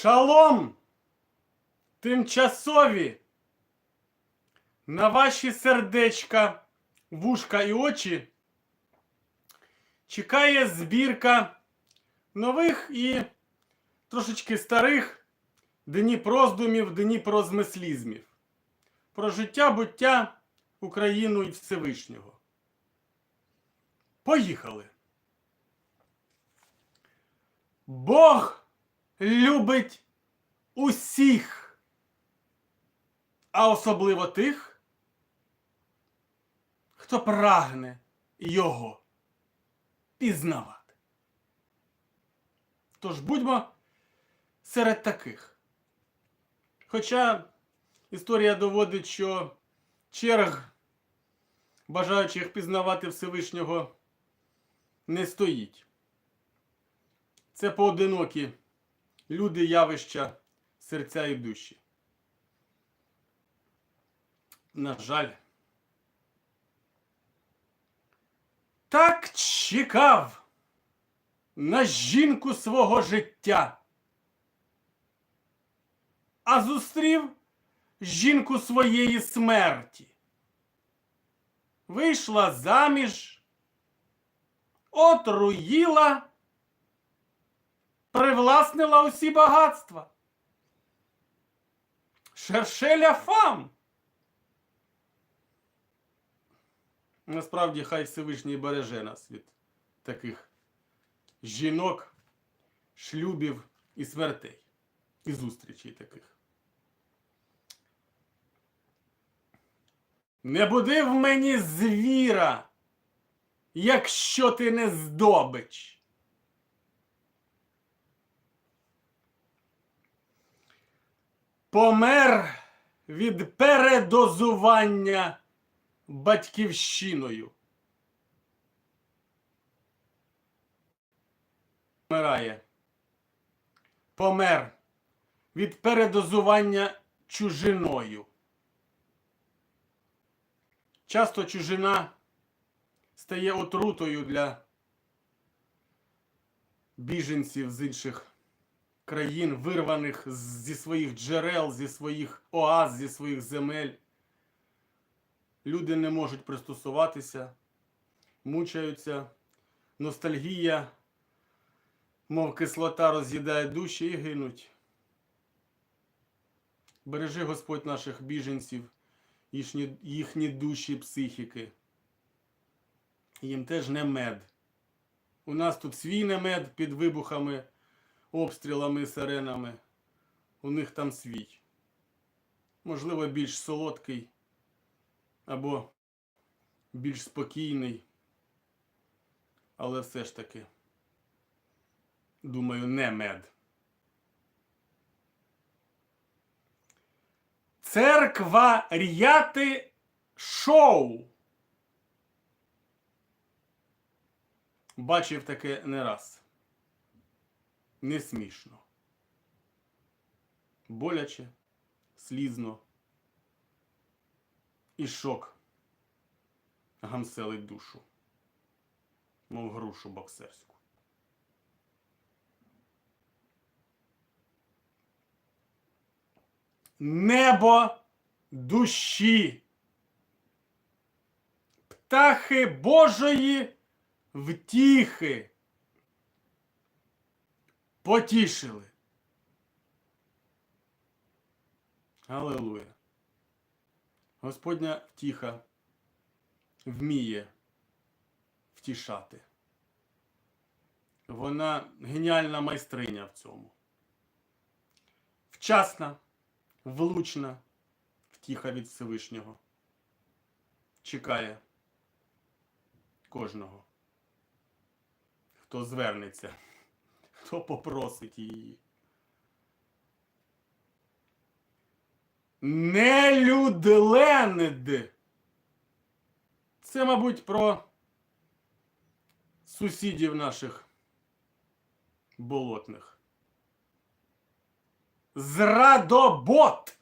Шалом! Тимчасові! На ваші сердечка, вушка і очі чекає збірка нових і трошечки старих днів роздумів, днів про життя, буття, Україну і Всевишнього. Поїхали! Бог любить усіх, а особливо тих, хто прагне його пізнавати. Тож будьмо серед таких. Хоча історія доводить, що черг бажаючих пізнавати Всевишнього не стоїть. Це поодинокі люди, явища, серця і душі. На жаль. Так чекав на жінку свого життя, а зустрів жінку своєї смерті. Вийшла заміж, отруїла привласнила усі багатства. Шершеля фам. Насправді, хай Всевишній береже нас від таких жінок, шлюбів і смертей, і зустрічей таких. Не буди в мені звіра, якщо ти не здобич. Помер від передозування батьківщиною. Помирає. Помер від передозування чужиною. Часто чужина стає отрутою для біженців з інших країн, вирваних зі своїх джерел, зі своїх оаз, зі своїх земель. Люди не можуть пристосуватися, мучаються, ностальгія, мов кислота роз'їдає душі і гинуть. Бережи Господь наших біженців, їхні, їхні душі, психіки. Їм теж не мед. У нас тут свій немед під вибухами обстрілами і сиренами. У них там свій. Можливо, більш солодкий або більш спокійний. Але все ж таки, думаю, не мед. Церква ряти шоу. Бачив таке не раз не смішно. Боляче, слізно. І шок гамселить душу, мов грушу боксерську. Небо душі, птахи Божої втіхи потішили. Аллилуйя. Господня втіха вміє втішати. Вона геніальна майстриня в цьому. Вчасна, влучна втіха від Всевишнього. Чекає кожного, хто звернеться хто попросить її. Нелюдленд. Це, мабуть, про сусідів наших болотних. Зрадобот.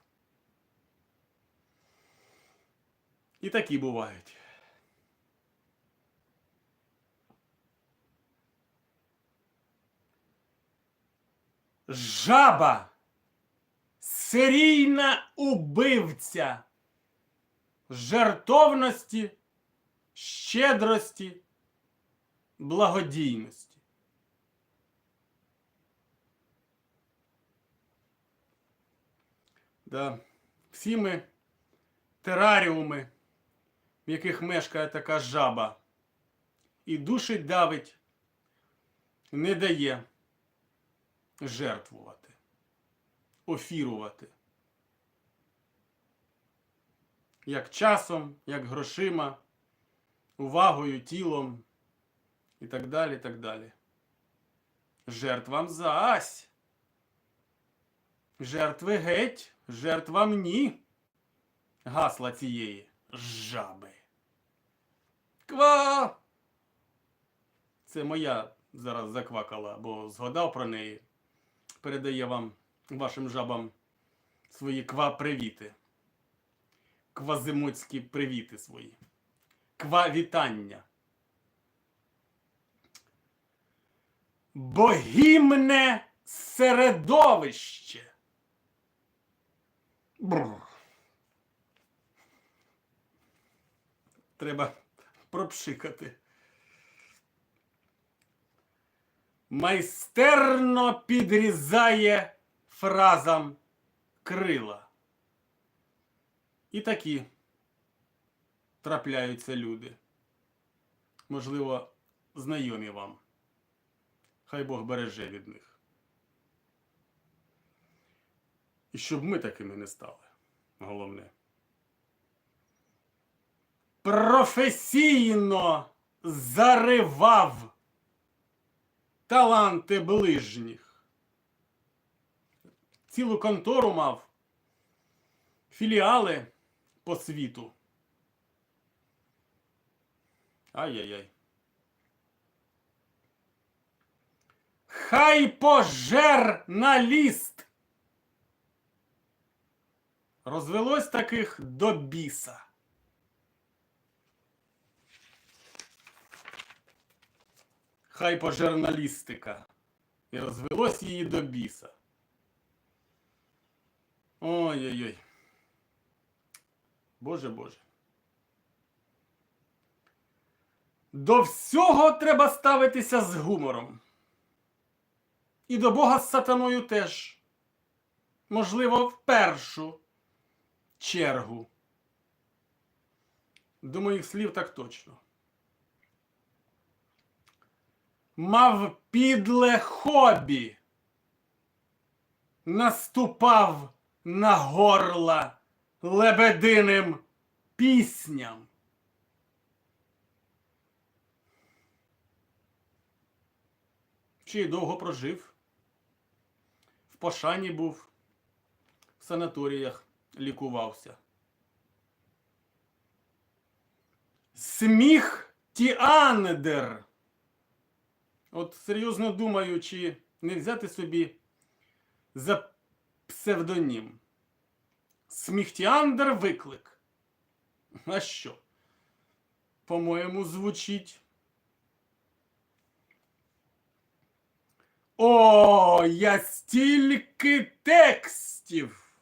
І такі бувають. Жаба, серійна убивця жертовності, щедрості, благодійності. Да. Всі ми тераріуми, в яких мешкає така жаба, і душить давить, не дає жертвувати, офірувати. Як часом, як грошима, увагою, тілом і так далі, так далі. Жертвам зась. Жертви геть, жертвам ні. Гасла цієї жаби. Ква! Це моя зараз заквакала, бо згадав про неї. Передає вам, вашим жабам, свої ква-привіти. Квазимоцькі привіти свої. Ква-вітання. Богімне середовище. Бррр. Треба пропшикати. Майстерно підрізає фразам крила. І такі трапляються люди. Можливо, знайомі вам. Хай Бог береже від них. І щоб ми такими не стали. Головне. Професійно заривав таланти ближніх. Цілу контору мав, філіали по світу. Ай-яй-яй. Хай пожер на ліст. Розвелось таких до біса. Хай пожерналістика. І розвелось її до біса. Ой-ой-ой. Боже Боже. До всього треба ставитися з гумором. І до Бога з сатаною теж. Можливо, в першу чергу. До моїх слів так точно. Мав підле хобі. Наступав на горла лебединим пісням. Чи довго прожив? В Пошані був, в санаторіях лікувався. Сміх Тіандер. От серйозно думаю, чи не взяти собі за псевдонім. Сміхтіандр виклик. А що? По-моєму, звучить. О, я стільки текстів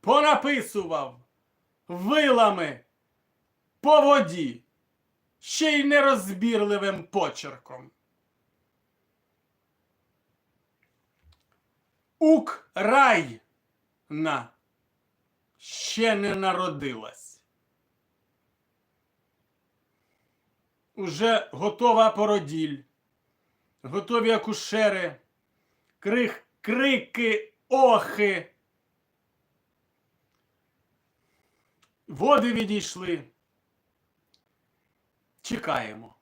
понаписував вилами по воді, ще й нерозбірливим почерком. Україна ще не народилась. Уже готова породіль, готові акушери, крик, крики, охи. Води відійшли. Чекаємо.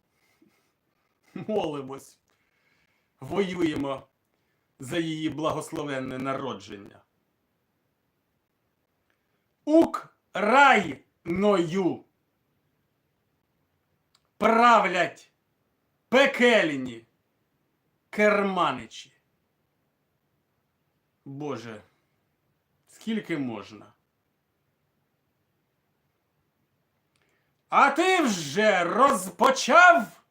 Молимось, воюємо за її благословенне народження. Україною правлять пекельні керманичі. Боже, скільки можна? А ти вже розпочав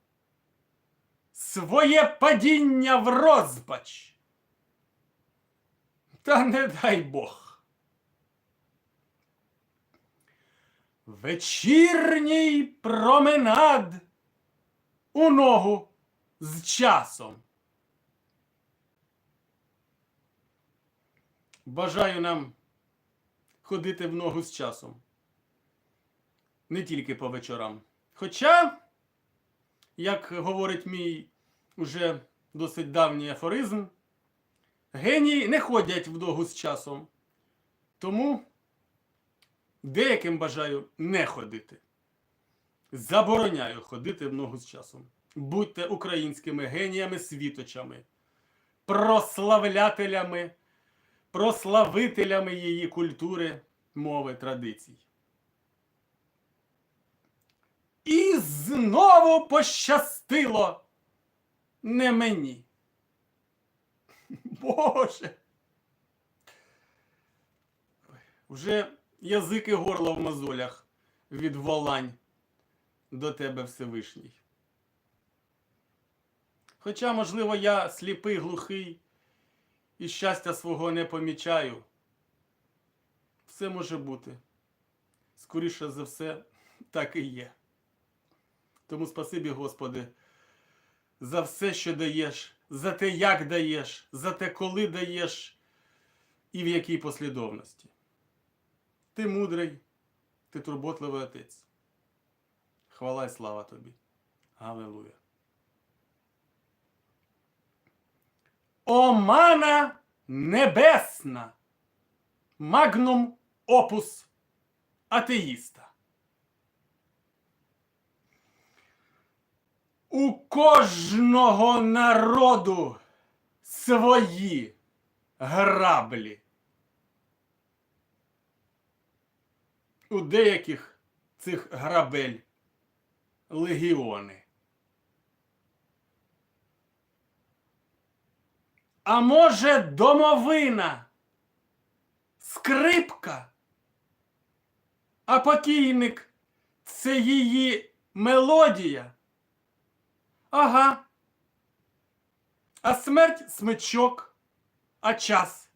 своє падіння в розпач. Та не дай Бог. Вечірній променад у ногу з часом. Бажаю нам ходити в ногу з часом. Не тільки по вечорам. Хоча, як говорить мій уже досить давній афоризм, генії не ходять в ногу з часом. Тому деяким бажаю не ходити. Забороняю ходити в ногу з часом. Будьте українськими геніями світочами, прославлятелями, прославителями її культури, мови, традицій. І знову пощастило не мені. Боже. Вже язик і горло в мозолях від волань до тебе Всевишній. Хоча, можливо, я сліпий, глухий і щастя свого не помічаю. Все може бути. Скоріше за все, так і є. Тому спасибі, Господи, за все, що даєш, за те, як даєш, за те, коли даєш і в якій послідовності. Ти мудрий, ти турботливий отець. Хвала й слава тобі. Галилуя. Омана небесна. Магнум опус атеїста. У кожного народу свої граблі. У деяких цих грабель легіони. А може, домовина, скрипка, а покійник це її мелодія. Ага. А смерть смичок, а час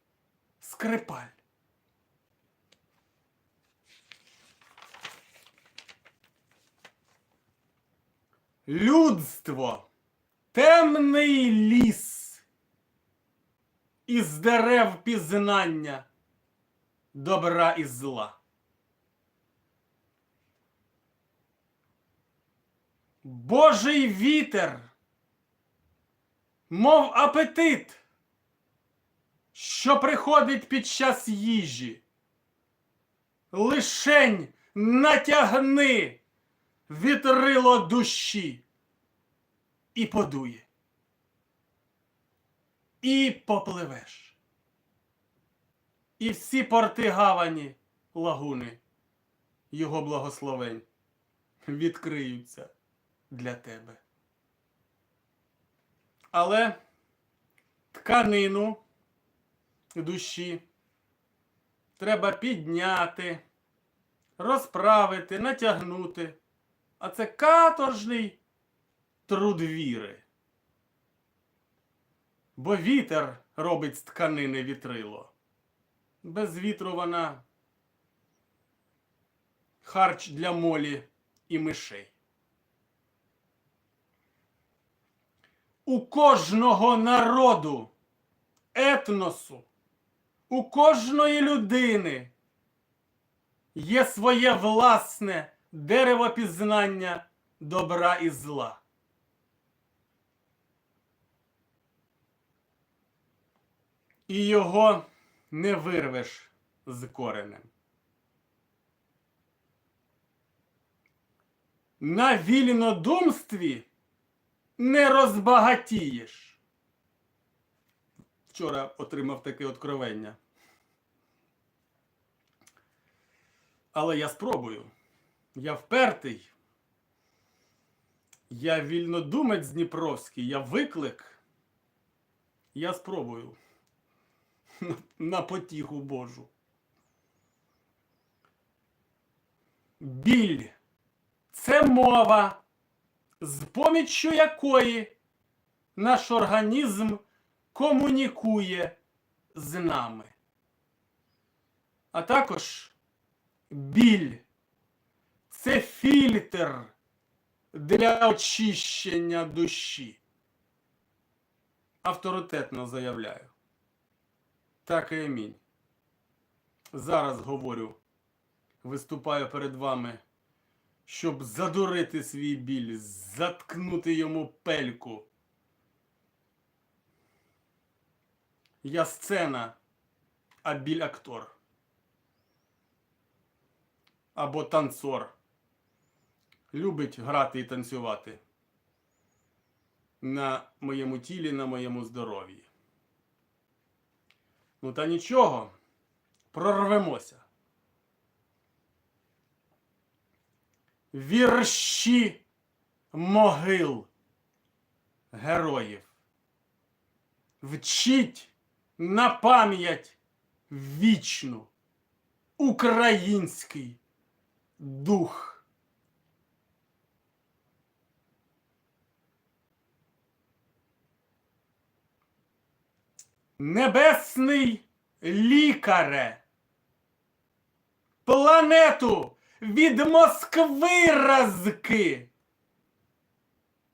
скрипаль. Людство, темний ліс, із дерев пізнання добра і зла. Божий вітер, мов апетит, що приходить під час їжі. Лишень натягни вітрило душі і подує. І попливеш. І всі порти гавані лагуни, його благословень відкриються для тебе. Але тканину душі треба підняти, розправити, натягнути. А це каторжний труд віри. Бо вітер робить з тканини вітрило. Без вітру вона харч для молі і мишей. У кожного народу, етносу, у кожної людини є своє власне дерево пізнання добра і зла. І його не вирвеш з коренем. На вільнодумстві не розбагатієш. Вчора отримав таке откровення. Але я спробую. Я впертий. Я вільнодумець Дніпровський, я виклик. Я спробую. На, потіху Божу. Біль це мова, з поміччю якої наш організм комунікує з нами. А також біль це фільтр для очищення душі. Авторитетно заявляю. Так і амінь. Зараз говорю, виступаю перед вами, щоб задурити свій біль, заткнути йому пельку. Я сцена, а біль актор. Або танцор. Любить грати і танцювати на моєму тілі, на моєму здоров'ї. Ну та нічого, прорвемося. Вірші могил героїв. Вчіть на пам'ять вічну український дух. Небесний лікаре. Планету від Москви разки.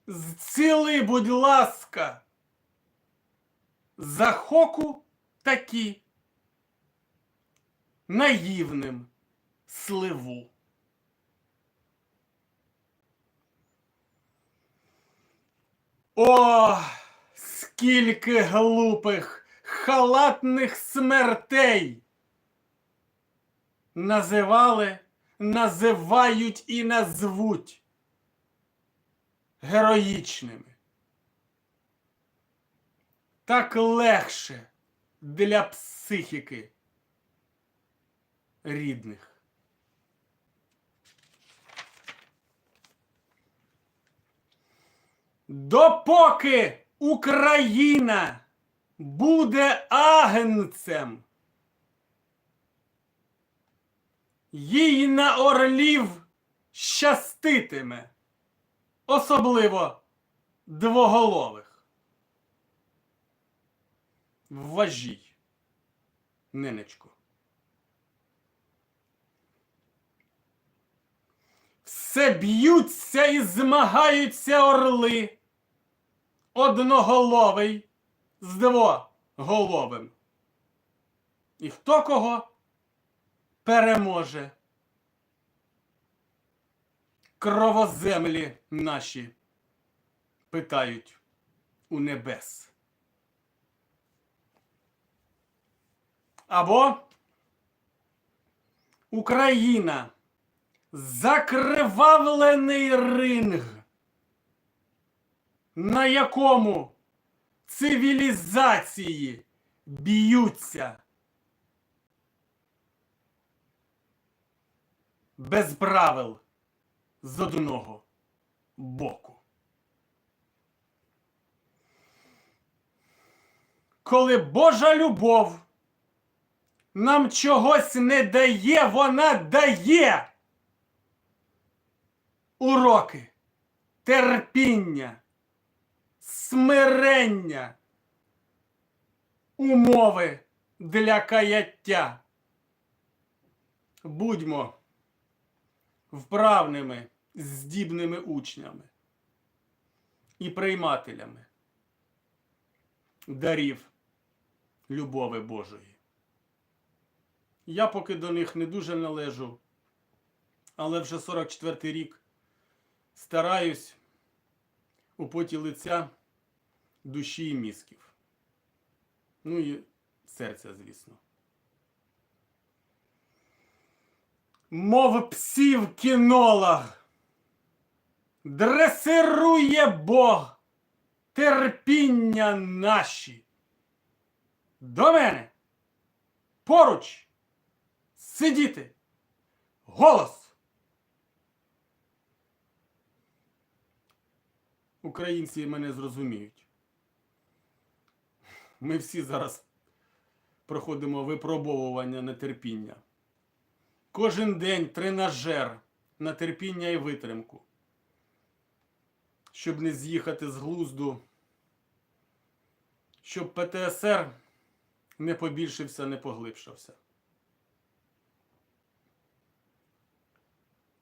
Зціли, будь ласка. Захоку такі. Наївним сливу. О, скільки глупих, халатних смертей називали, називають і назвуть героїчними. Так легше для психіки рідних. Допоки Україна буде агнцем, їй на орлів щаститиме, особливо двоголових. Вважій, ненечко. Все б'ються і змагаються орли. Одноголовий з двоголовим. І хто кого переможе? Кровоземлі наші питають у небес. Або Україна закривавлений ринг, на якому цивілізації б'ються без правил з одного боку. Коли Божа любов нам чогось не дає, вона дає уроки терпіння, смирення, умови для каяття. Будьмо вправними, здібними учнями і приймателями дарів любови Божої. Я поки до них не дуже належу, але вже 44-й рік стараюсь у поті лиця душі і мізків. Ну і серця, звісно. Мов псів кінолог, дресирує Бог терпіння наші. До мене поруч сидіти. Голос. Українці мене зрозуміють. Ми всі зараз проходимо випробовування на терпіння. Кожен день тренажер на терпіння і витримку. Щоб не з'їхати з глузду, щоб ПТСР не побільшився, не поглибшився.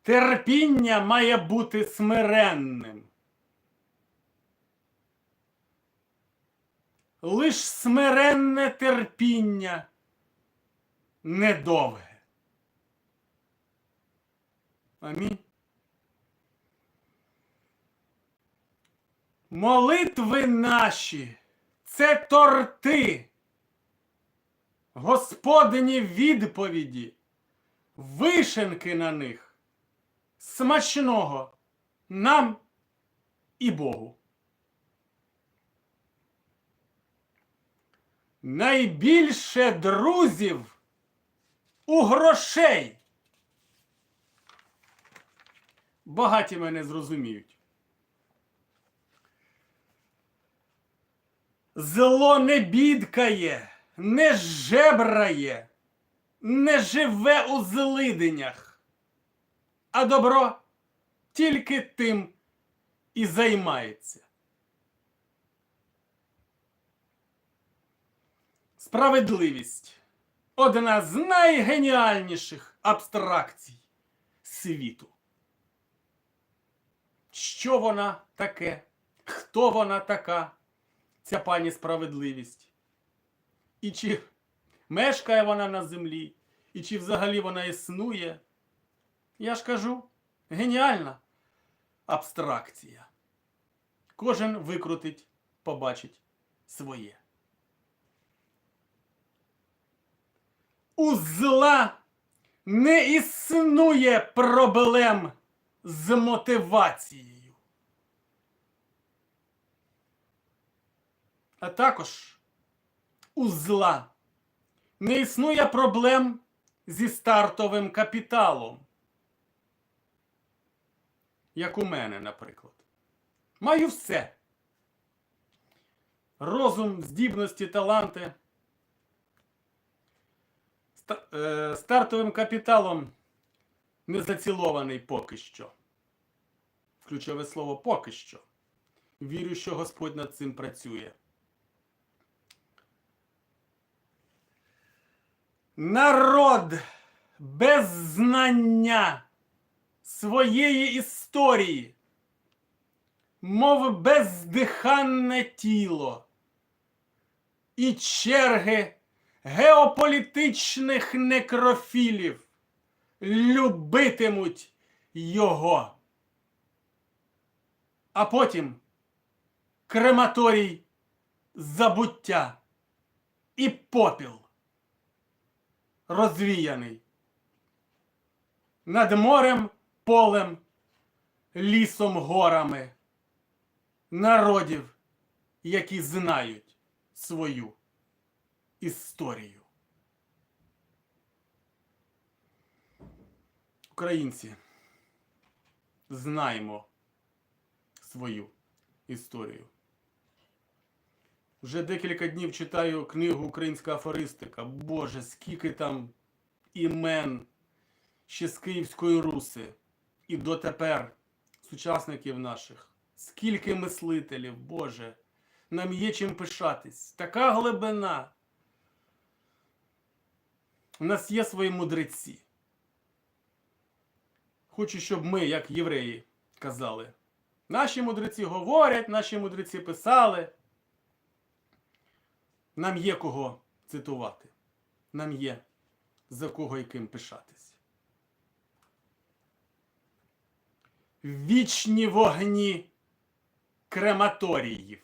Терпіння має бути смиренним. Лиш смиренне терпіння недовге. Амінь. Молитви наші це торти. Господині відповіді, вишенки на них, смачного нам і Богу. Найбільше друзів у грошей. Багаті мене зрозуміють. Зло не бідкає, не жебрає, не живе у злиденях, а добро тільки тим і займається. Справедливість одна з найгеніальніших абстракцій світу. Що вона таке? Хто вона така? Ця пані справедливість? І чи мешкає вона на землі, і чи взагалі вона існує? Я ж кажу, геніальна абстракція. Кожен викрутить, побачить своє. У зла не існує проблем з мотивацією. А також у зла не існує проблем зі стартовим капіталом. Як у мене, наприклад. Маю все. Розум, здібності, таланти. Е, Стартовим капіталом не зацілований поки що. Ключове слово поки що. Вірю, що Господь над цим працює. Народ без знання своєї історії, мов бездиханне тіло і черги геополітичних некрофілів любитимуть його. А потім крематорій забуття і попіл розвіяний над морем, полем, лісом, горами народів, які знають свою історію. Українці, знаємо свою історію. Вже декілька днів читаю книгу Українська афористика. Боже, скільки там імен ще з Київської Руси і дотепер сучасників наших. Скільки мислителів, Боже, нам є чим пишатись. Така глибина. У нас є свої мудреці. Хочу, щоб ми, як євреї, казали. Наші мудреці говорять, наші мудреці писали. Нам є кого цитувати. Нам є за кого і ким пишатись. Вічні вогні крематоріїв.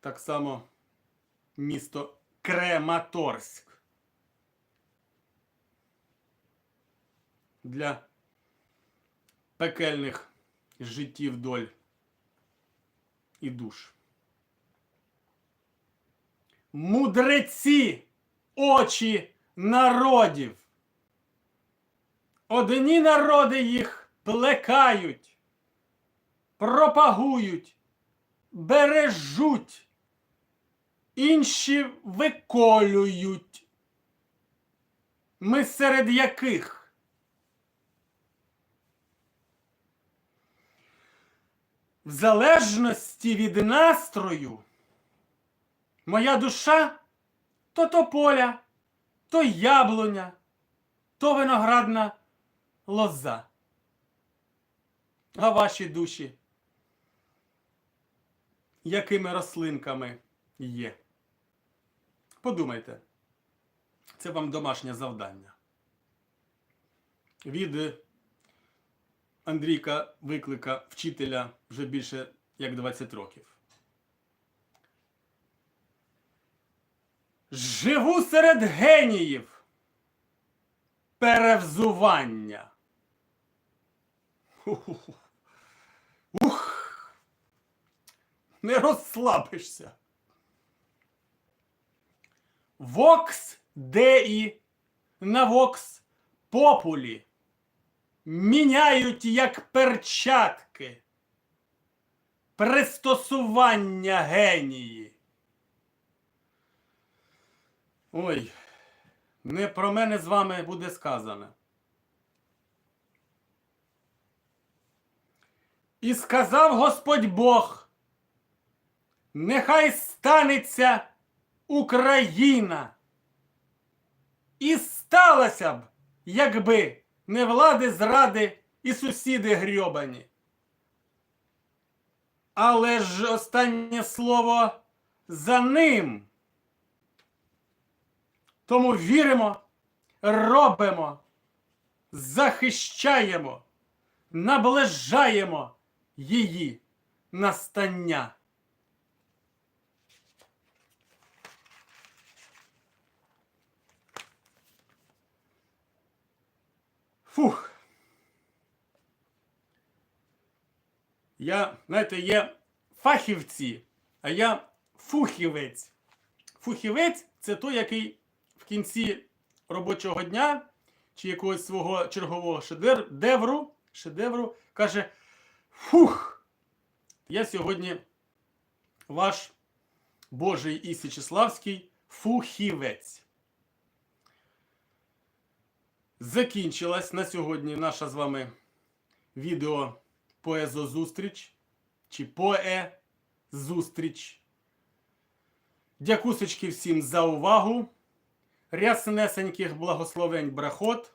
Так само місто Крематорськ. Для пекельних життів доль і душ. Мудреці очі народів. Одні народи їх плекають, пропагують, бережуть, інші виколюють. Ми серед яких? В залежності від настрою, моя душа то тополя, то яблуня, то виноградна лоза. А ваші душі, якими рослинками є? Подумайте, це вам домашнє завдання. Від Андрійка виклика вчителя вже більше як 20 років. Живу серед геніїв. Перевзування. Ух. Не розслабишся. Вокс деї на вокс популі. Міняють як перчатки. Пристосування генії. Ой, не про мене з вами буде сказано. І сказав Господь Бог, нехай станеться Україна. І сталося б, якби не влади зради і сусіди грьобані. Але ж останнє слово за ним. Тому віримо, робимо, захищаємо, наближаємо її настання. Фух. Я, знаєте, є фахівці, а я фухівець. Фухівець це той, який в кінці робочого дня чи якогось свого чергового шедевру, шедевру каже: Фух! Я сьогодні ваш Божий і Січеславський фухівець. Закінчилась на сьогодні наша з вами відео поезозустріч чи поe-зустріч. Дякусочки всім за увагу. Ряснесеньких благословень брахот.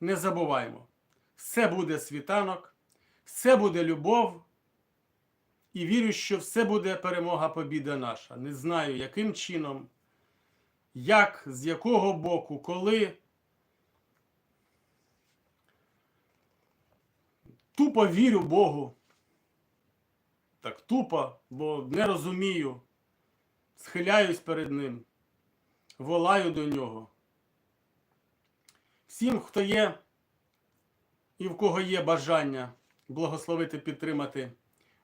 Не забуваємо, все буде світанок, все буде любов. І вірю, що все буде перемога побіда наша. Не знаю, яким чином, як, з якого боку, коли. Тупо вірю Богу. Так тупо, бо не розумію. Схиляюсь перед ним волаю до нього. Всім, хто є і в кого є бажання благословити, підтримати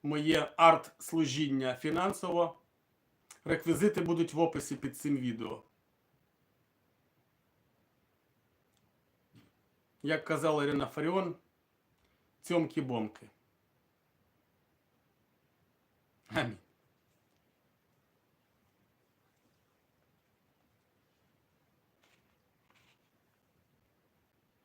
моє арт-служіння фінансово, реквізити будуть в описі під цим відео. Як казала Ірина Фаріон, цьомки-бомки. Амінь.